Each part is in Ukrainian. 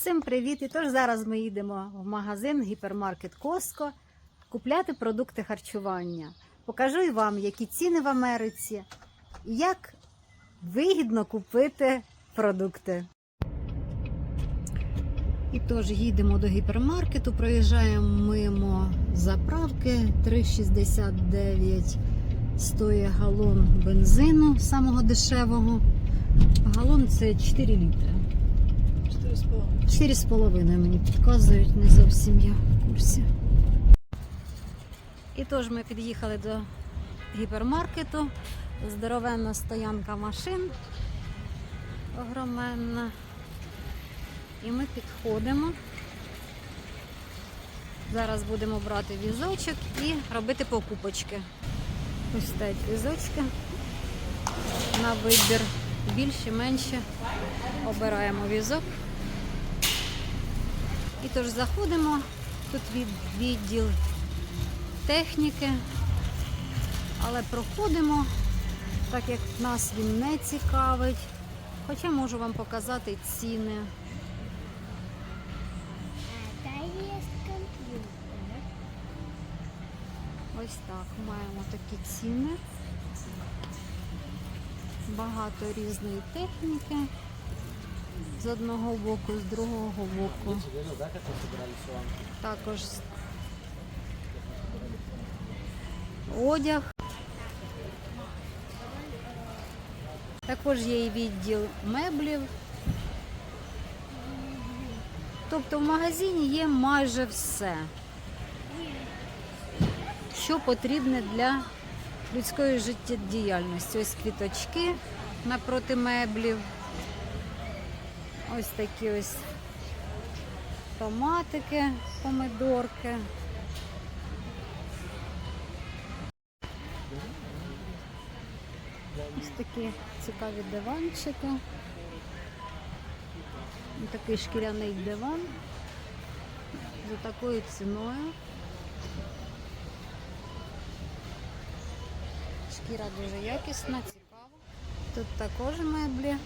Всім привіт! І тож зараз ми їдемо в магазин гіпермаркет Коско купляти продукти харчування. Покажу і вам, які ціни в Америці і як вигідно купити продукти. І тож їдемо до гіпермаркету, проїжджаємо мимо заправки 3,69 стоїть галон бензину самого дешевого. Галон це 4 літри. 4,5. Чотири з половиною мені підказують, не зовсім я в курсі. І тож ми під'їхали до гіпермаркету. Здоровенна стоянка машин огроменна. І ми підходимо. Зараз будемо брати візочок і робити покупочки. Ось стоять візочки на вибір. Більше, менше. Обираємо візок. І тож заходимо. Тут від, відділ техніки, але проходимо, так як нас він не цікавить. Хоча можу вам показати ціни. Ось так, маємо такі ціни. Багато різної техніки. З одного боку, з другого боку. Також одяг. Також є і відділ меблів. Тобто в магазині є майже все, що потрібне для людської життєдіяльності. Ось квіточки напроти меблів. Ось такі ось томатики, помидорки. Ось такі цікаві диванчики. Ось Такий шкіряний диван за такою ціною. Шкіра дуже якісна, цікава. Тут також меблі.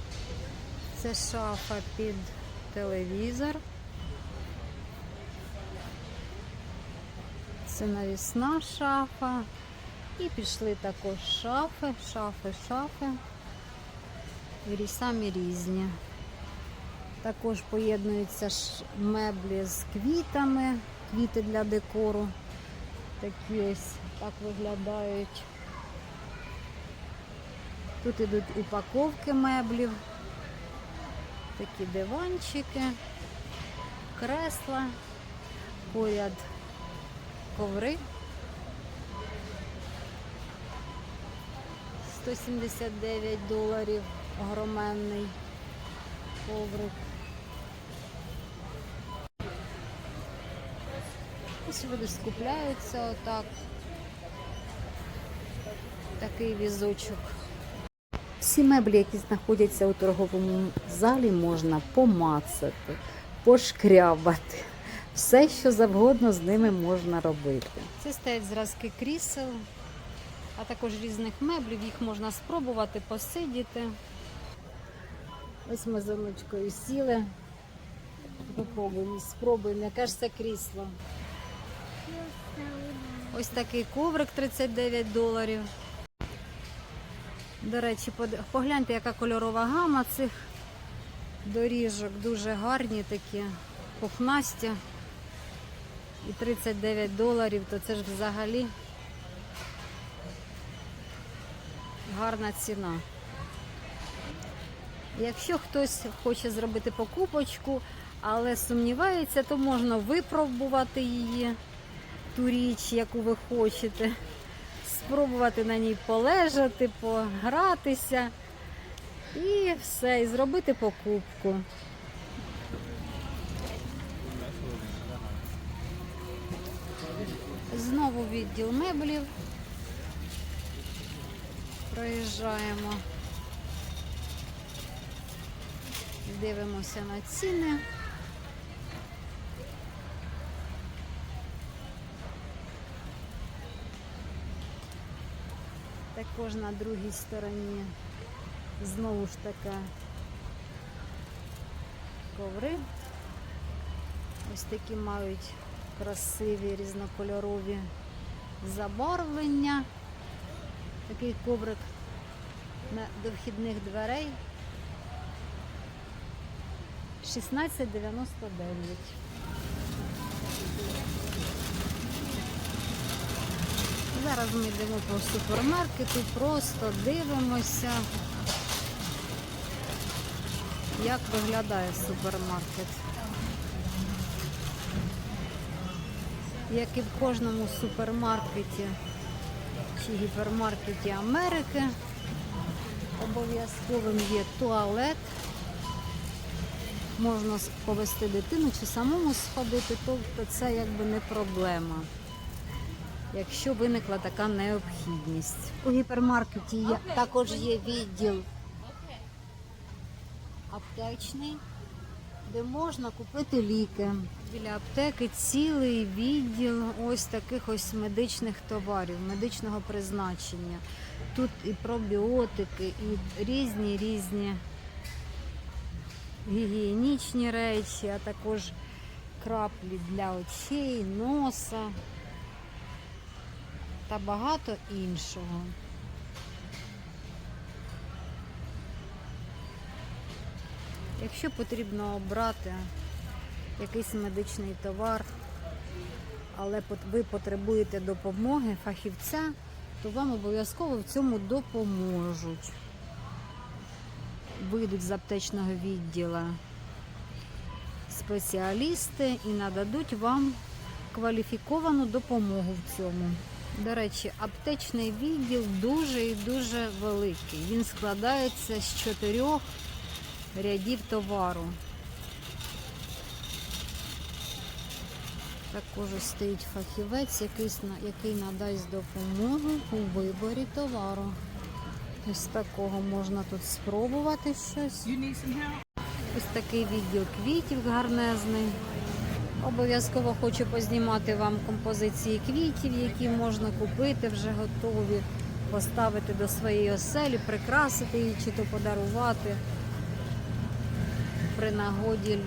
Це шафа під телевізор. Це навісна шафа. І пішли також шафи, шафи, шафи. І самі різні. Також поєднуються меблі з квітами, квіти для декору. Такі ось так виглядають. Тут ідуть упаковки меблів, такі диванчики, кресла, поряд коври. 179 доларів огроменний коврик. Ось люди скупляються отак. Такий візочок. Всі меблі, які знаходяться у торговому залі, можна помацати, пошкрябати. Все, що завгодно з ними можна робити. Це стоять зразки крісел, а також різних меблів. Їх можна спробувати, посидіти. Ось ми з онучкою сіли. Попробуємо, спробуємо, яке ж це крісло. Ось такий коврик 39 доларів. До речі, погляньте, яка кольорова гама цих доріжок. Дуже гарні такі, пухнасті. І 39 доларів, то це ж взагалі гарна ціна. Якщо хтось хоче зробити покупочку, але сумнівається, то можна випробувати її, ту річ, яку ви хочете спробувати на ній полежати, погратися і все, і зробити покупку. Знову відділ меблів. Проїжджаємо. Дивимося на ціни. Також на другій стороні знову ж таки коври Ось такі мають красиві різнокольорові забарвлення. Такий коврик до вхідних дверей. 16,99. Зараз ми йдемо по супермаркету, просто дивимося, як виглядає супермаркет. Як і в кожному супермаркеті чи гіпермаркеті Америки, обов'язковим є туалет. Можна повести дитину чи самому сходити, тобто це якби не проблема якщо виникла така необхідність. У гіпермаркеті є, також є відділ аптечний, де можна купити ліки. Біля аптеки цілий відділ ось таких ось медичних товарів, медичного призначення. Тут і пробіотики, і різні різні гігієнічні речі, а також краплі для очей, носа та багато іншого. Якщо потрібно обрати якийсь медичний товар, але ви потребуєте допомоги фахівця, то вам обов'язково в цьому допоможуть. Вийдуть з аптечного відділу спеціалісти і нададуть вам кваліфіковану допомогу в цьому. До речі, аптечний відділ дуже і дуже великий. Він складається з чотирьох рядів товару. Також стоїть фахівець, який, надасть допомогу у виборі товару. Ось такого можна тут спробувати щось. Ось такий відділ квітів гарнезний. Обов'язково хочу познімати вам композиції квітів, які можна купити вже готові, поставити до своєї оселі, прикрасити її чи то подарувати при нагоді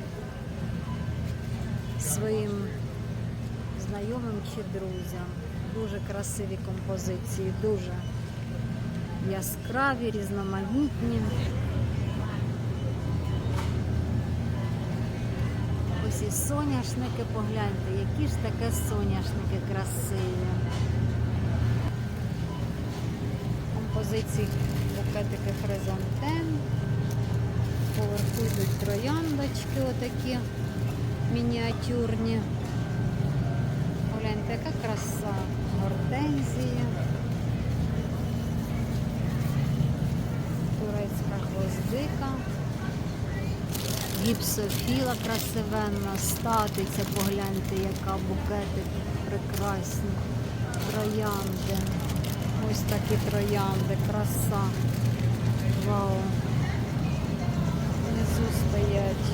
своїм знайомим чи друзям. Дуже красиві композиції, дуже яскраві, різноманітні. Ось соняшники, погляньте, які ж таке соняшники красиві. Композиції букетики хризантем. Поверху йдуть трояндочки отакі мініатюрні. Погляньте, яка краса. Гортензії. Турецька гвоздика. Гіпсофіла красивенна, статиця, погляньте, яка букети прекрасні. Троянди. Ось такі троянди, краса. Вау. Внизу стоять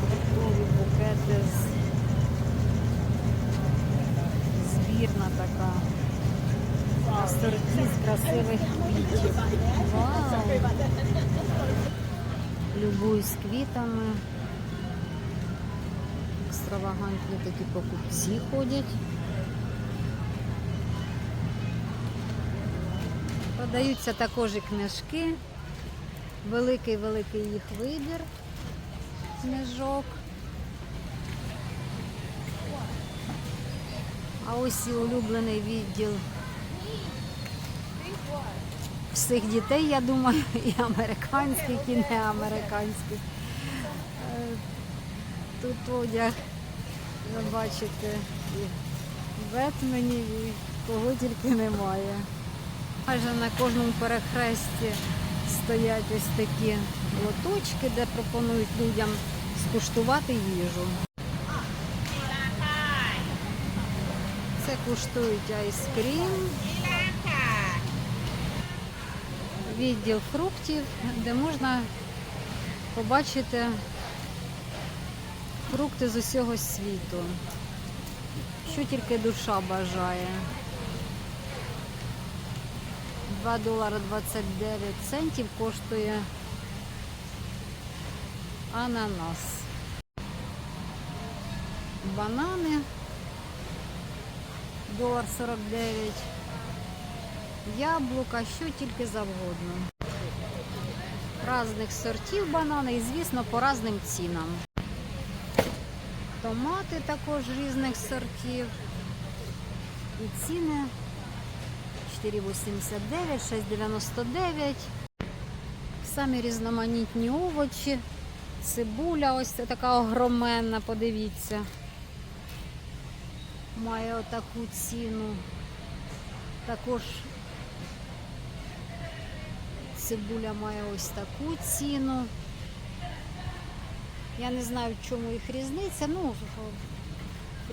готові букети з збірна така. Асорті з красивих квітів. Вау! Любуюсь квітами. Екстравагантні такі покупці ходять. Продаються також і книжки. Великий-великий їх вибір книжок. А ось і улюблений відділ всіх дітей, я думаю, і американських, і неамериканських. Е, Тут одяг, ви бачите, і Бетменів, і кого тільки немає. Майже на кожному перехресті стоять ось такі лоточки, де пропонують людям скуштувати їжу. Це куштують айскрім. Відділ фруктів, де можна побачити фрукти з усього світу. Що тільки душа бажає. 2 долари 29 центів коштує ананас. банани. Долар 49. Яблука, що тільки завгодно. Разних сортів банани і, звісно, по разним цінам. Томати також різних сортів. І ціни 4,89, 6,99. Самі різноманітні овочі. Цибуля ось це така огроменна, подивіться. Має отаку ціну. Також цибуля має ось таку ціну. Я не знаю, в чому їх різниця. Ну,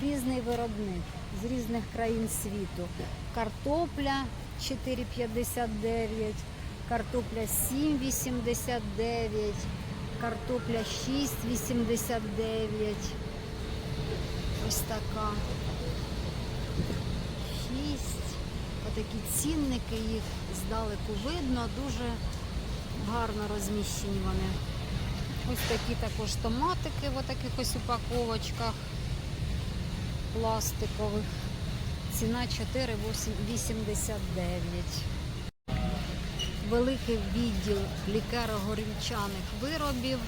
різний виробник з різних країн світу. Картопля 4,59, картопля 7,89, картопля 6,89. Ось така. Отакі цінники, їх здалеку видно, дуже гарно розміщені вони. Ось такі також томатики в таких ось упаковочках пластикових. Ціна 4,89. Великий відділ лікаро-горілчаних виробів.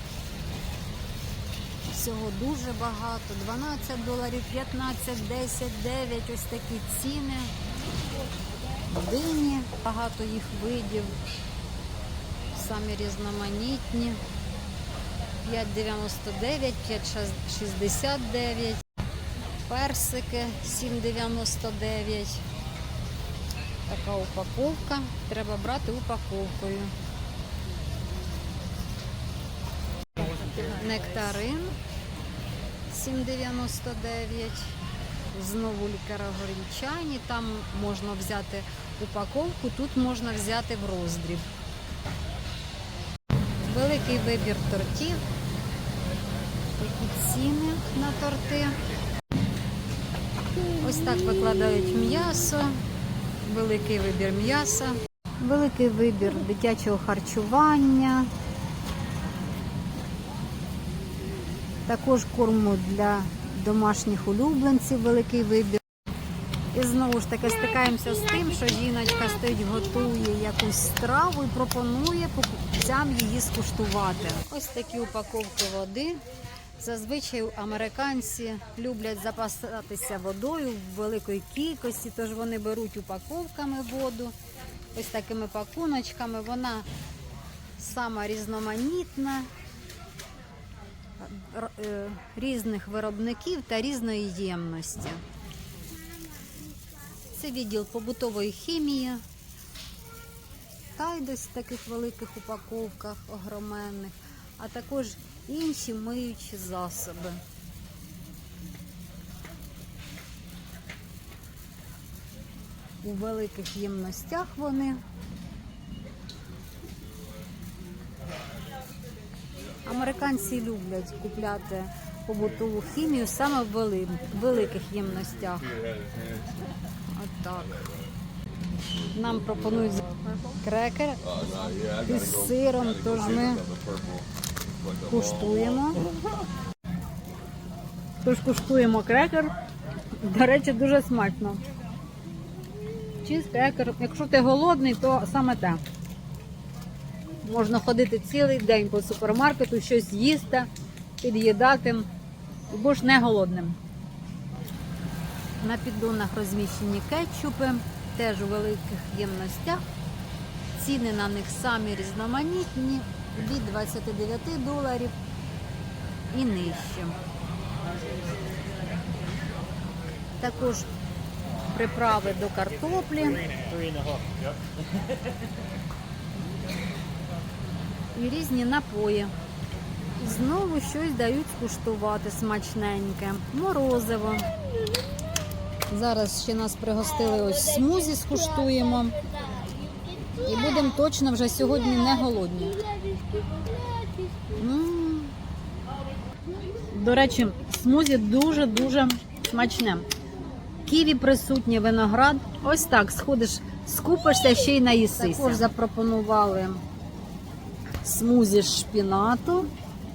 Всього дуже багато. 12 доларів, 15, 10, 9. Ось такі ціни. Дині, багато їх видів. Самі різноманітні. 5,99, 5,69. Персики 7,99. Така упаковка. Треба брати упаковкою. Нектарин 7,99. Знову лікара горільчані. Там можна взяти упаковку, тут можна взяти в роздріб. Великий вибір тортів. Такі ціни на торти. Ось так викладають м'ясо, великий вибір м'яса, великий вибір дитячого харчування, також корму для домашніх улюбленців, великий вибір. І знову ж таки стикаємося з тим, що жіночка стоїть, готує якусь страву і пропонує покупцям її скуштувати. Ось такі упаковки води. Зазвичай американці люблять запасатися водою в великій кількості, тож вони беруть упаковками воду, ось такими пакуночками. Вона сама різноманітна, різних виробників та різної ємності. Це відділ побутової хімії. Тайдось в таких великих упаковках огроменних, а також інші миючі засоби. У великих ємностях вони. Американці люблять купляти побутову хімію саме в великих ємностях. Отак. Нам пропонують крекер із сиром, тож ми куштуємо. Тож куштуємо крекер. До речі, дуже смачно. Чіз крекер. Якщо ти голодний, то саме те. Можна ходити цілий день по супермаркету, щось їсти, під'їдати, і будеш не голодним. На піддонах розміщені кетчупи, теж у великих ємностях. Ціни на них самі різноманітні від 29 доларів і нижче. Також приправи до картоплі і різні напої. Знову щось дають скуштувати смачненьке. Морозиво. Зараз ще нас пригостили ось смузі, скуштуємо. І будемо точно вже сьогодні не голодні. До речі, смузі дуже-дуже смачне. Ківі присутні, виноград. Ось так сходиш, скупишся ще й наїсися. Також запропонували смузі шпінату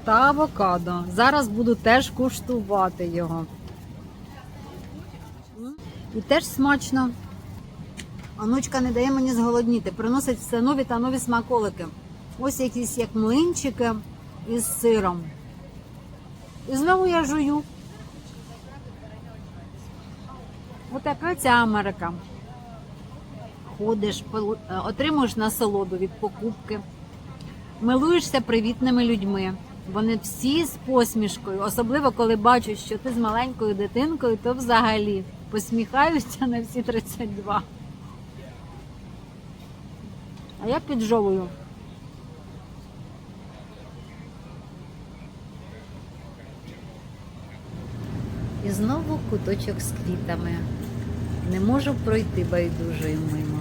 та авокадо. Зараз буду теж куштувати його. І теж смачно. Онучка не дає мені зголодніти, приносить все нові та нові смаколики. Ось якісь як млинчики із сиром. І знову я жую. Отака ця Америка. Ходиш, е, отримуєш насолоду від покупки, милуєшся привітними людьми. Вони всі з посмішкою, особливо коли бачать, що ти з маленькою дитинкою, то взагалі посміхаються на всі 32. А я піджовую. І знову куточок з квітами. Не можу пройти байдужою мимо.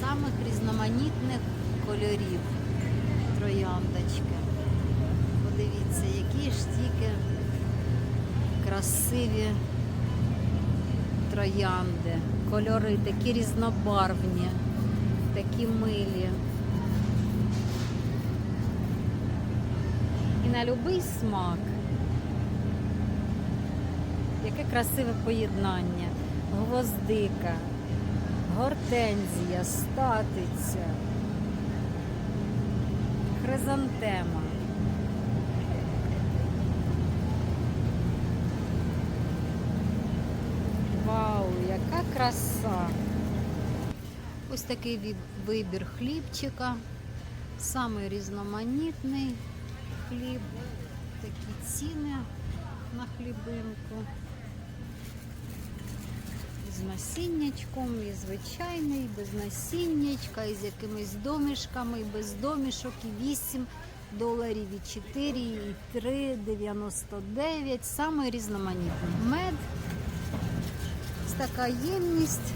Самих різноманітних кольорів трояндочки. Подивіться, які ж тільки красиві троянди. Кольори такі різнобарвні, такі милі. І на будь-який смак. Яке красиве поєднання. Гвоздика, гортензія, статиця, хризантема. Вау, яка краса! Ось такий вибір хлібчика. Самий різноманітний хліб. Такі ціни на хлібинку. З насіннячком, і звичайний, без насіннячка, і з якимись домішками, і без домішок, і 8 доларів, і 4, і 3, 99. Саме різноманітний мед. Ось така ємність.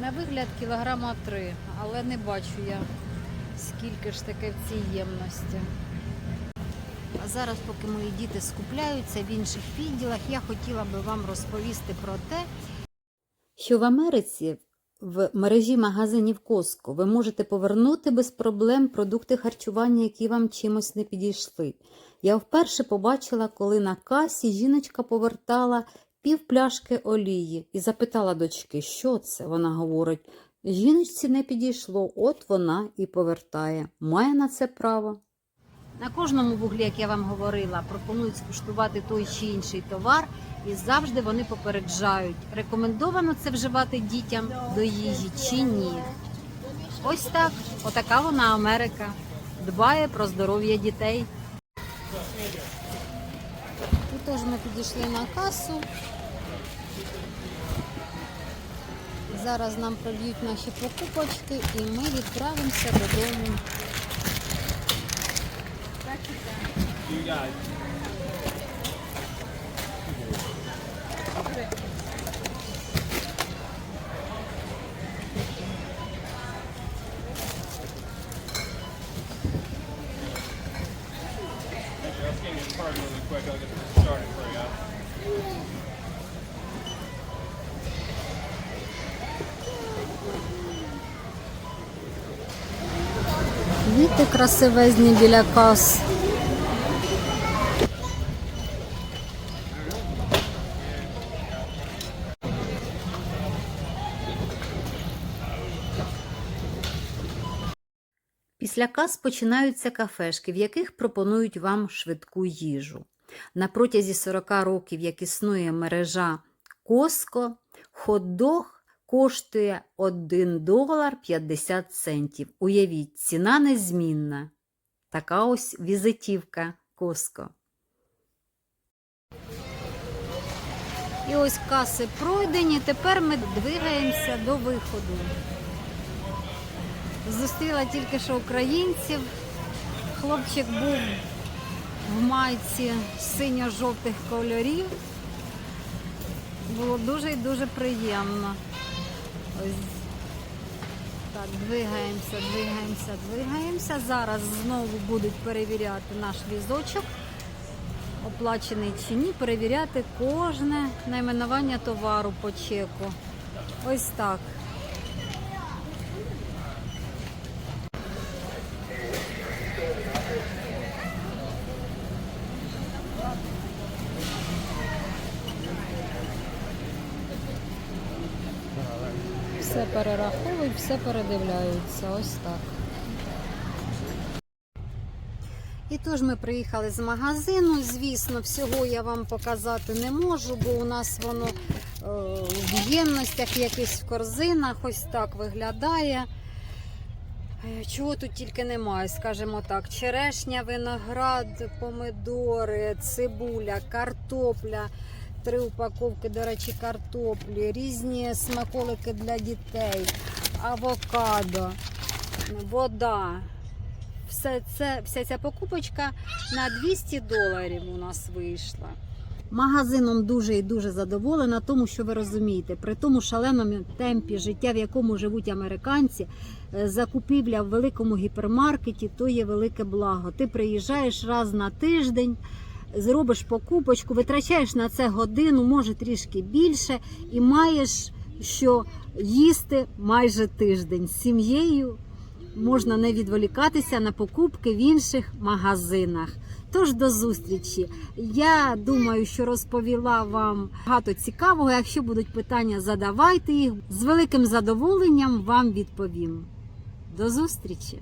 На вигляд кілограма три, але не бачу я, скільки ж таке в цій. А зараз, поки мої діти скупляються в інших відділах, я хотіла би вам розповісти про те, що в Америці в мережі магазинів Costco ви можете повернути без проблем продукти харчування, які вам чимось не підійшли. Я вперше побачила, коли на касі жіночка повертала пів пляшки олії і запитала дочки, що це? Вона говорить, жіночці не підійшло, от вона і повертає. Має на це право. На кожному вуглі, як я вам говорила, пропонують скуштувати той чи інший товар, і завжди вони попереджають, рекомендовано це вживати дітям до їжі чи ні. Ось так, отака вона Америка. Дбає про здоров'я дітей. Тож ми підійшли на касу. Зараз нам прольють наші покупочки і ми відправимося додому. Красивезні біля кас. Після кас починаються кафешки, в яких пропонують вам швидку їжу. На протязі 40 років, як існує мережа Коско, хот-дог коштує 1 долар 50 центів. Уявіть, ціна незмінна. Така ось візитівка Коско. І ось каси пройдені. Тепер ми двигаємося до виходу. Зустріла тільки що українців. Хлопчик був в майці синьо-жовтих кольорів. Було дуже і дуже приємно. Ось так, двигаємося, двигаємося, двигаємося. Зараз знову будуть перевіряти наш візочок, оплачений чи ні, перевіряти кожне найменування товару по чеку. Ось так. Все перераховують, все передивляються. Ось так. І тож ми приїхали з магазину. Звісно, всього я вам показати не можу, бо у нас воно е, в ємностях, якихось в корзинах, ось так виглядає. Е, Чого тут тільки немає, скажімо так, черешня, виноград, помидори, цибуля, картопля, три упаковки, до речі, картоплі, різні смаколики для дітей, авокадо, вода. Все це, вся ця покупочка на 200 доларів у нас вийшла. Магазином дуже і дуже задоволена, тому що ви розумієте, при тому шаленому темпі життя, в якому живуть американці, е, закупівля в великому гіпермаркеті то є велике благо. Ти приїжджаєш раз на тиждень, зробиш покупочку, витрачаєш на це годину, може трішки більше, і маєш що їсти майже тиждень з сім'єю. Можна не відволікатися на покупки в інших магазинах. Тож до зустрічі. Я думаю, що розповіла вам багато цікавого. Якщо будуть питання, задавайте їх. З великим задоволенням вам відповім. До зустрічі!